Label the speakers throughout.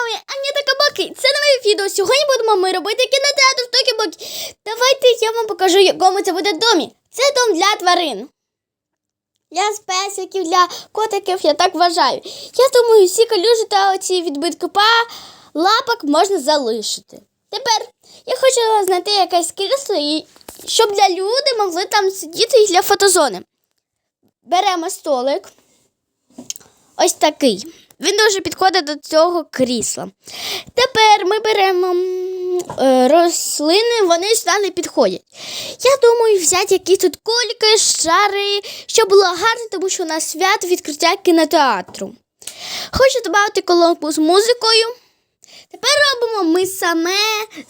Speaker 1: вами Аніта Кабаки. Це нове відео. Сьогодні будемо ми робити кінотеатр в Токібокі. Давайте я вам покажу, якому це буде домі. Це дом для тварин. Для спесиків, для котиків, я так вважаю. Я думаю, всі калюжі та оці відбитки па лапок можна залишити. Тепер я хочу знайти якесь крісло, щоб для люди могли там сидіти і для фотозони. Беремо столик. Ось такий. Він дуже підходить до цього крісла. Тепер ми беремо е, рослини, вони сюди не підходять. Я думаю, взяти якісь тут кульки, шари, щоб було гарно, тому що у нас свято відкриття кінотеатру. Хочу додати колонку з музикою. Тепер робимо ми саме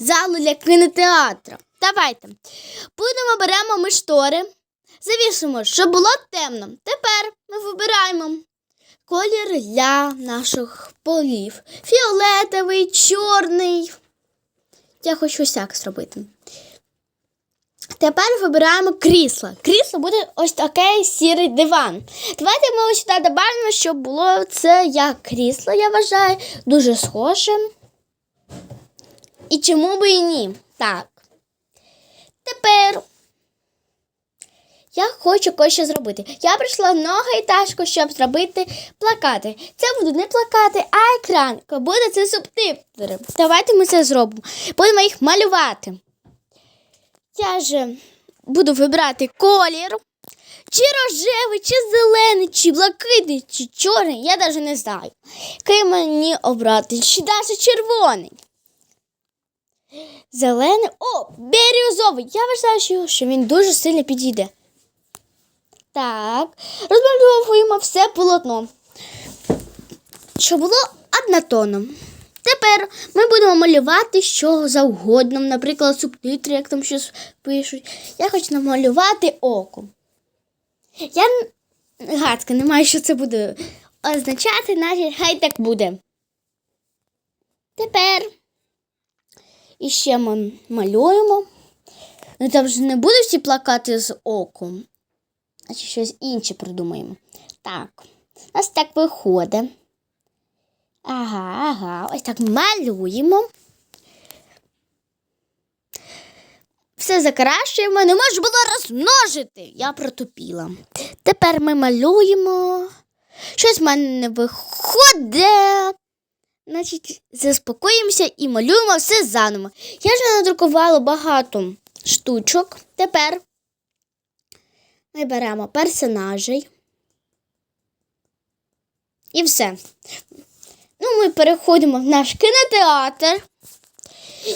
Speaker 1: залу для кінотеатру. Давайте. Будемо беремо ми штори, завісимо, щоб було темно. Тепер ми вибираємо колір для наших полів. Фіолетовий, чорний. Я хочу ось так зробити. Тепер вибираємо крісло. Крісло буде ось такий сірий диван. Давайте ми ось сюди додамо, щоб було це як крісло, я вважаю, дуже схоже. І чому би і ні? Так. Тепер я хочу кое-що зробити. Я прийшла в многоетажку, щоб зробити плакати. Це будуть не плакати, а екран. Буде це субтитри. Давайте ми це зробимо. Будемо їх малювати. Я ж буду вибирати колір. Чи рожевий, чи зелений, чи блакитний, чи чорний, я навіть не знаю. Який мені обрати, чи навіть червоний. Зелений. О, бірюзовий. Я вважаю, що він дуже сильно підійде. Так, розмальовуємо все полотно. Щоб було однотонно. Тепер ми будемо малювати що завгодно, наприклад, субтитри, як там щось пишуть. Я хочу намалювати око. Я гадки не маю, що це буде означати, навіть хай так буде. Тепер іще ми малюємо. Ну там ж не будуть всі плакати з оком. Значить, щось інше придумаємо. Так, у нас так виходить. Ага, ага, ось так малюємо. Все закрашуємо, не можу було розмножити. Я протупіла. Тепер ми малюємо. Щось в мене не виходить. Значить, заспокоїмося і малюємо все заново. Я ж надрукувала багато штучок. Тепер ми беремо персонажей. І все. Ну, ми переходимо в наш кінотеатр.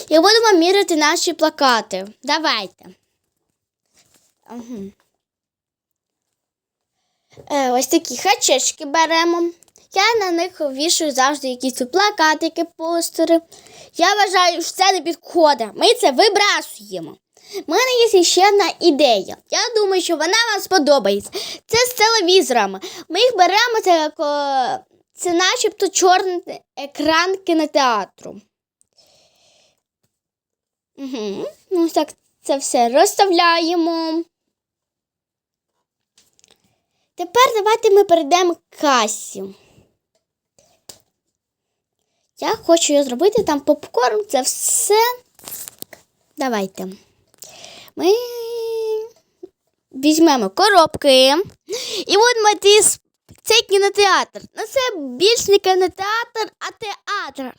Speaker 1: І будемо міряти наші плакати. Давайте. Ага. Е, ось такі хачечки беремо. Я на них вішаю завжди якісь плакатики, постери. Я вважаю, що це не підходить. Ми це вибрасуємо. У мене є ще одна ідея. Я думаю, що вона вам сподобається. Це з телевізорами. Ми їх беремо, це, як, це начебто чорний екран кінотеатру. Угу. Ну, так це все розставляємо. Тепер давайте ми перейдемо к касі. Я хочу зробити там попкорн, це все. Давайте. Ми візьмемо коробки і йти з- цей кінотеатр. Ну, це більш не кінотеатр, а театр.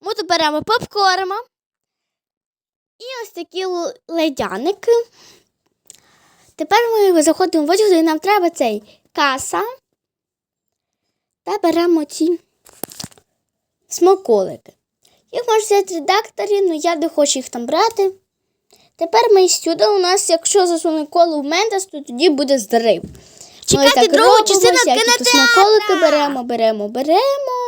Speaker 1: Ми тут беремо попкорн. І ось такі ледяники. Тепер ми заходимо в одяг, і нам треба цей каса. Та беремо ці смаколики. Їх можна взяти редакторі, але я не хочу їх там брати. Тепер ми сюди у нас, якщо засунуть коло в Мендес, то тоді буде зрив.
Speaker 2: Чекайте другу частину кінотеатра!
Speaker 1: смаколики беремо, беремо, беремо.